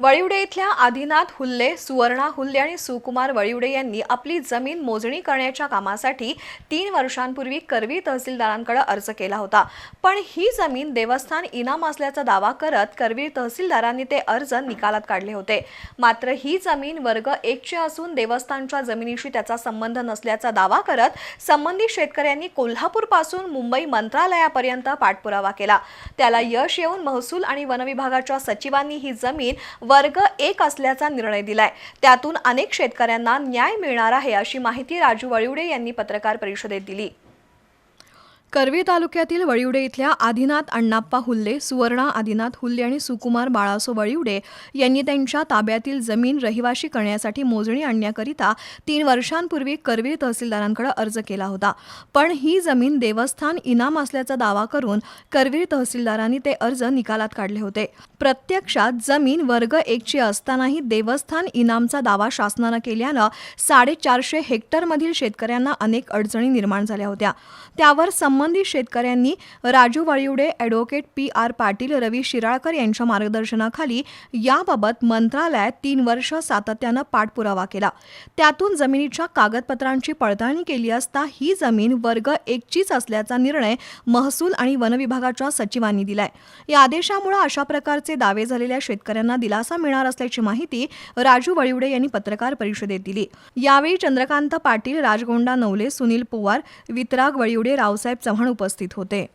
वळिवडे इथल्या आदिनाथ हुल्ले सुवर्णा हुल्ले आणि सुकुमार वळिवडे यांनी आपली जमीन मोजणी करण्याच्या कामासाठी तीन वर्षांपूर्वी करवी तहसीलदारांकडे अर्ज केला होता. पण ही जमीन देवस्थान इनाम असल्याचा दावा करत करवीर तहसीलदारांनी ते अर्ज निकालात काढले होते. मात्र ही जमीन वर्ग एकची असून देवस्थानच्या जमिनीशी त्याचा संबंध नसल्याचा दावा करत संबंधित शेतकऱ्यांनी कोल्हापूरपासून मुंबई मंत्रालयापर्यंत पाठपुरावा केला. त्याला यश येऊन महसूल आणि वनविभागाच्या सचिवांनी ही जमीन वर्ग एक असल्याचा निर्णय दिलाय. त्यातून अनेक शेतकऱ्यांना न्याय मिळणार आहे अशी माहिती राजू वळिवडे यांनी पत्रकार परिषदेत दिली. करवी तालुक्यातील वळिवडे इथल्या आदिनाथ अण्णाप्पा हुल्ले सुवर्णा आदिनाथ हुल्ले आणि सुकुमार बाळासो वळिवडे यांनी त्यांच्या ताब्यातील जमीन रहिवाशी करण्यासाठी मोजणी आणण्याकरिता तीन वर्षांपूर्वी करवीर तहसीलदारांकडे अर्ज केला होता. पण ही जमीन देवस्थान इनाम असल्याचा दावा करून करवीर तहसीलदारांनी ते अर्ज निकालात काढले होते. प्रत्यक्षात जमीन वर्ग एकची असतानाही देवस्थान इनामचा दावा शासनानं केल्यानं साडेचारशे हेक्टरमधील शेतकऱ्यांना अनेक अडचणी निर्माण झाल्या होत्या. त्यावर संबंधित शेतकऱ्यांनी Raju Valivade advocate P R Patil Ravi Shiralkar यांच्या मार्गदर्शनाखाली याबाबत मंत्रालयात तीन वर्ष सातत्यानं पाठपुरावा केला. त्यातून जमिनीच्या कागदपत्रांची पडताळणी केली असता ही जमीन वर्ग एकचीच असल्याचा निर्णय महसूल आणि वनविभागाच्या सचिवांनी दिलाय. या आदेशामुळे अशा प्रकारचे दावे झालेल्या शेतकऱ्यांना दिलासा मिळणार असल्याची माहिती राजू वळिवडे यांनी पत्रकार परिषदेत दिली. यावेळी चंद्रकांत पाटील राजगोंडा नवले सुनील पोवार वितराग वळिवडे रावसाहेब चव्हाण उपस्थित होते.